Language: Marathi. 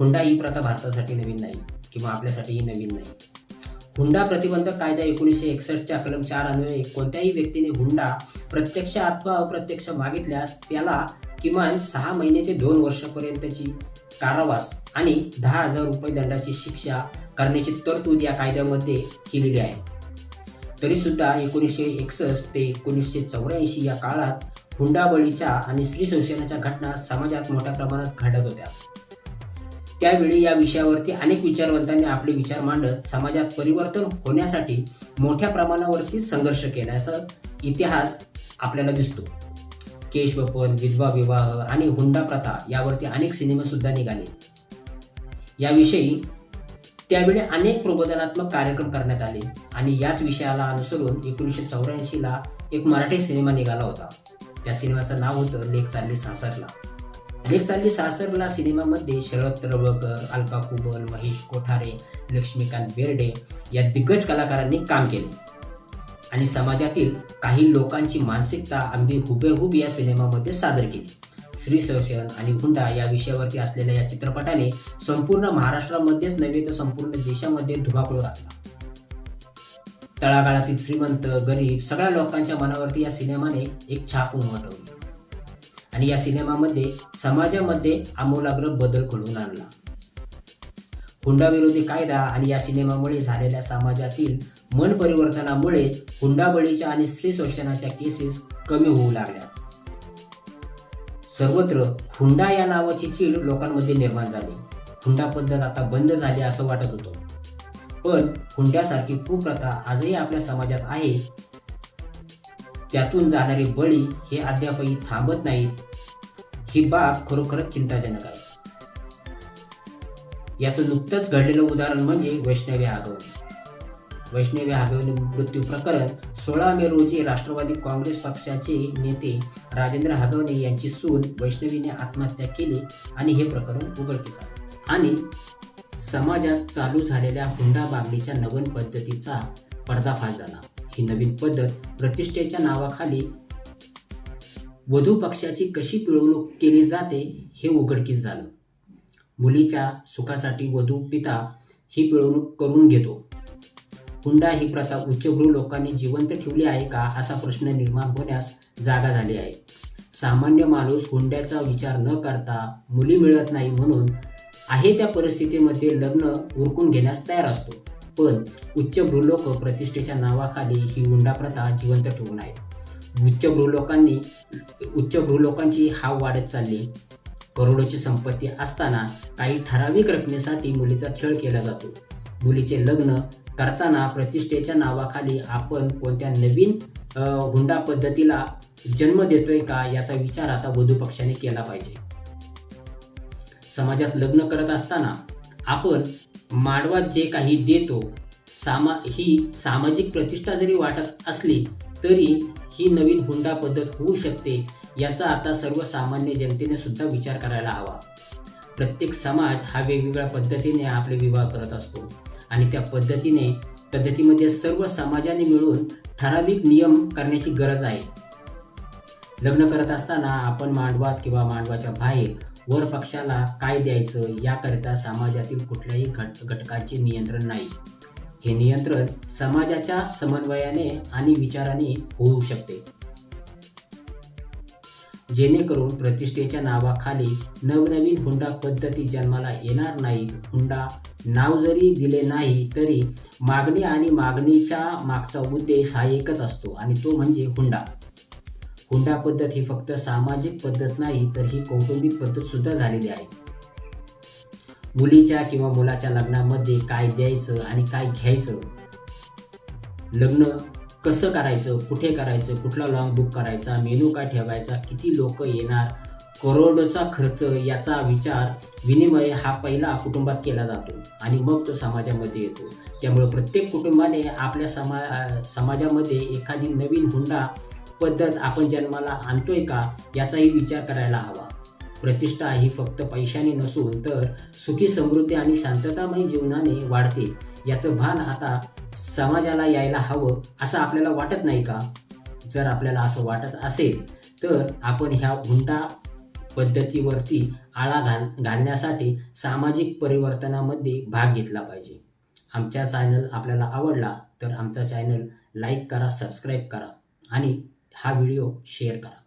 हुंडा ही प्रथा भारतासाठी नवीन नाही किंवा आपल्यासाठीही नवीन नाही. हुंडा प्रतिबंधक कायदा एकोणीसशे एकसष्टच्या कलम चार अन्वये कोणत्याही व्यक्तीने हुंडा प्रत्यक्ष अथवा अप्रत्यक्ष मागितल्यास त्याला किमान सहा महिने ते दोन वर्षापर्यंतची कारावास आणि दहा हजार रुपये दंडाची शिक्षा करण्याची तरतूद या कायद्यामध्ये केलेली आहे. तरी सुद्धा एकोणीसशे एकसष्ट ते एकोणीसशे चौऱ्याऐंशी या काळात हुंडाबळीच्या आणि स्त्री शोषणाच्या घटना समाजात मोठ्या प्रमाणात घडत होत्या. त्यावेळी या विषयावरती अनेक विचारवंतांनी आपले विचार मांडत समाजात परिवर्तन होण्यासाठी मोठ्या प्रमाणावरती संघर्ष केल्याचा इतिहास आपल्याला दिसतो. केशवपन विधवा विवाह आणि हुंडा प्रथा यावरती अनेक सिनेमा सुद्धा निघाले. याविषयी त्यावेळी अनेक प्रबोधनात्मक कार्यक्रम करण्यात आले आणि याच विषयाला अनुसरून एकोणीसशे चौऱ्याऐंशीला एक मराठी सिनेमा निघाला होता. त्या सिनेमाचं नाव होतं लेख चालली सासरला. लेख चालली सासरला सिनेमामध्ये शरद तळवळकर अलका कुबल महेश कोठारे लक्ष्मीकांत बेर्डे या दिग्गज कलाकारांनी काम केले. आणि समाजातील काही लोकांची मानसिकता अगदी हुबेहूब या सिनेमामध्ये सादर केली. स्त्री शोषण आणि हुंडा या विषयावरती असलेल्या या चित्रपटाने संपूर्ण महाराष्ट्रामध्येच नव्हे तर संपूर्ण देशामध्ये धुमाकूळ घातला. तळागाळातील श्रीमंत गरीब सगळ्या लोकांच्या मनावरती या सिनेमाने एक छाप उमटवली. आणि या सिनेमामध्ये समाजामध्ये आमूलाग्र बदल घडवून आणला. हुंडा विरोधी कायदा आणि या सिनेमामुळे झालेल्या समाजातील मन परिवर्तनामुळे हुंडाबळीच्या आणि स्त्री शोषणाच्या केसेस कमी होऊ लागल्या. सर्वत्र हुंडा या नावाची चीड लोकांमध्ये निर्माण झाली. हुंडा पद्धत आता बंद झाली असं वाटत होतं. पण हुंड्यासारखी कुप्रथा आजही आपल्या समाजात आहे त्यातून जाणारे बळी हे अद्यापही थांबत नाहीत. ही बाब खरोखरच चिंताजनक आहे. याचं नुकतंच घडलेलं उदाहरण म्हणजे वैष्णवी आगवणे वैष्णवी आगवणे मृत्यू प्रकरण सोळा मे रोजी राष्ट्रवादी काँग्रेस पक्षाचे नेते राजेंद्र हागवणे यांची सून वैष्णवीने आत्महत्या केली आणि हे प्रकरण उघडकीस आले. आणि समाजात चालू झालेल्या हुंडा बाबडीच्या नवीन पद्धतीचा पर्दाफाश झाला. ही नवीन पद्धत प्रतिष्ठेच्या नावाखाली वधू पक्षाची कशी पिळवणूक केली जाते हे उघडकीस झालं. मुलीच्या सुखासाठी वधू पिता ही पिळवणूक करून घेतो. हुंडा ही प्रथा उच्चभ्रू लोकांनी जिवंत ठेवली आहे का असा प्रश्न निर्माण होण्यास जागा झाली आहे. सामान्य माणूस हुंड्याचा विचार न करता मुली मिळत नाही म्हणून आहे त्या परिस्थितीमध्ये लग्न उरकून घेण्यास तयार असतो. पण उच्चभ्रू लोक प्रतिष्ठेच्या नावाखाली ही हुंडा प्रथा जिवंत ठेवून आहेत उच्चभ्रू लोकांनी उच्चभ्रू लोकांची हाव वाढत चालली. करोडोची संपत्ती असताना काही ठराविक रकमेसाठी मुलीचा छळ केला जातो. मुलीचे लग्न करताना प्रतिष्ठेच्या नावाखाली आपण कोणत्या नवीन हुंडा पद्धतीला जन्म देतोय का याचा विचार आता वधू पक्षाने केला पाहिजे. समाजात लग्न करत असताना आपण माडवा जे काही देतो सामा ही सामाजिक प्रतिष्ठा जरी वाटत असली तरी ही नवीन हुंडा पद्धत होऊ शकते याचा आता सर्वसामान्य जनतेने सुद्धा विचार करायला हवा. प्रत्येक समाज हा वेगवेगळ्या पद्धतीने आपले विवाह करत असतो आणि त्या पद्धतीने पद्धतीमध्ये सर्व समाजाने मिळून ठराविक नियम करण्याची गरज आहे. लग्न करत असताना आपण मांडवात किंवा मांडवाच्या बाहेर वर पक्षाला काय द्यायचं याकरिता समाजातील कुठल्याही घट घटकाचे नियंत्रण नाही. हे नियंत्रण समाजाच्या समन्वयाने आणि विचाराने होऊ शकते. जेणेकरून प्रतिष्ठेच्या नावाखाली नवनवीन हुंडा पद्धती जन्माला येणार नाही हुंडा नाव जरी दिले नाही तरी मागणी आणि मागणीच्या मागचा उद्देश हा एकच असतो आणि तो म्हणजे हुंडा. हुंडा पद्धत ही फक्त सामाजिक पद्धत नाही तर ही कौटुंबिक पद्धत सुद्धा झालेली आहे. मुलीच्या किंवा मुलाच्या लग्नामध्ये काय द्यायचं आणि काय घ्यायचं? लग्न कसं करायचं? कुठे करायचं? कुठला लॉंग बुक करायचा? मेनू काय ठेवायचा? किती लोक येणार? करोडोचा खर्च याचा विचार विनिमय हा पहिला कुटुंबात केला जातो आणि मग तो समाजामध्ये येतो. त्यामुळे प्रत्येक कुटुंबाने आपल्या समा समाजामध्ये एखादी नवीन हुंडा पद्धत आपण जन्माला आणतोय का याचाही विचार करायला हवा. प्रतिष्ठा ही फक्त पैशाने नसून तर सुखी समृद्धी आणि शांततामय जीवनाने वाढते. याचं भान आता समाजाला यायला हवं असं आपल्याला वाटत नाही का? जर आपल्याला असं वाटत असेल तर आपण ह्या हुंडा पद्धतीवरती आळा घाल घालण्यासाठी सामाजिक परिवर्तनामध्ये भाग घेतला पाहिजे. आमचा चॅनल आपल्याला आवडला तर आमचा चॅनल लाईक करा सबस्क्राईब करा आणि हा व्हिडिओ शेअर करा.